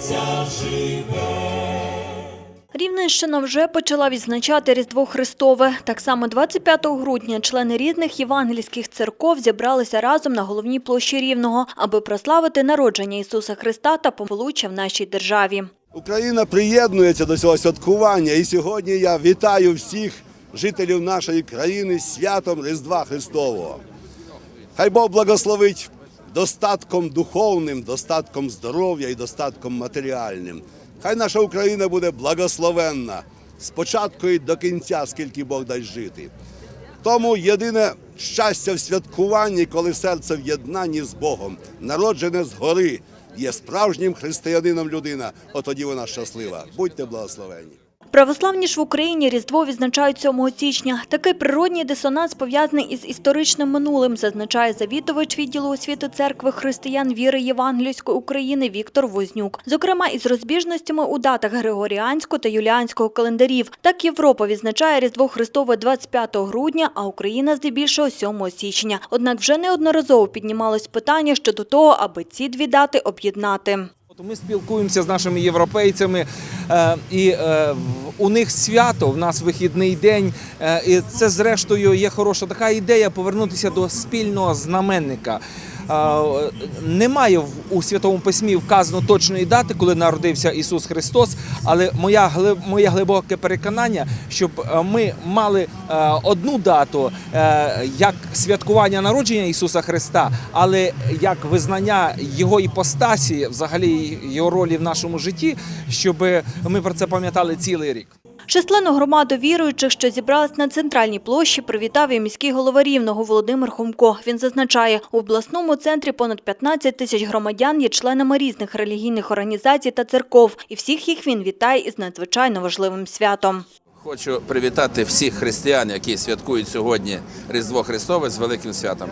серця живе. Рівненщина вже почала відзначати Різдво Христове. Так само 25 грудня члени різних євангельських церков зібралися разом на головній площі Рівного, аби прославити народження Ісуса Христа та поволуччя в нашій державі. Україна приєднується до цього святкування, і сьогодні я вітаю всіх жителів нашої країни святом Різдва Христового. Хай Бог благословить достатком духовним, достатком здоров'я і достатком матеріальним. Хай наша Україна буде благословенна спочатку і до кінця, скільки Бог дасть жити. Тому єдине щастя в святкуванні, коли серце в єднанні з Богом, народжене згори, є справжнім християнином людина, от тоді вона щаслива. Будьте благословені. Православні ж в Україні Різдво відзначають 7 січня. Такий природній дисонанс пов'язаний із історичним минулим, зазначає завідувач відділу освіти церкви християн віри Євангельської України Віктор Вознюк. Зокрема, із розбіжностями у датах Григоріанського та Юліанського календарів. Так Європа відзначає Різдво Христове 25 грудня, а Україна здебільшого 7 січня. Однак вже неодноразово піднімалось питання щодо того, аби ці дві дати об'єднати. От Ми спілкуємося з нашими європейцями, е, і е, у них свято, в нас вихідний день. е, І це, зрештою, є хороша така ідея повернутися до спільного знаменника. Немає у Святому Письмі вказано точної дати, коли народився Ісус Христос, але моя, моє глибоке переконання, щоб е, ми мали е, одну дату е, як святкування народження Ісуса Христа, але як визнання Його іпостасі, взагалі його ролі в нашому житті, щоб ми про це пам'ятали цілий рік. Численну громаду віруючих, що зібралась на центральній площі, привітав і міський голова Рівного Володимир Хомко. Він зазначає, у обласному центрі понад 15 тисяч громадян є членами різних релігійних організацій та церков. І всіх їх він вітає із надзвичайно важливим святом. Хочу привітати всіх християн, які святкують сьогодні Різдво Христове з великим святом.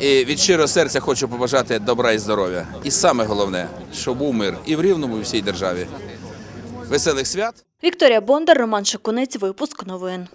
І від щирого серця хочу побажати добра і здоров'я. І саме головне, щоб був мир і в Рівному, і в всій державі. Веселих свят! Вікторія Бондар, Роман Шикунець, випуск новин.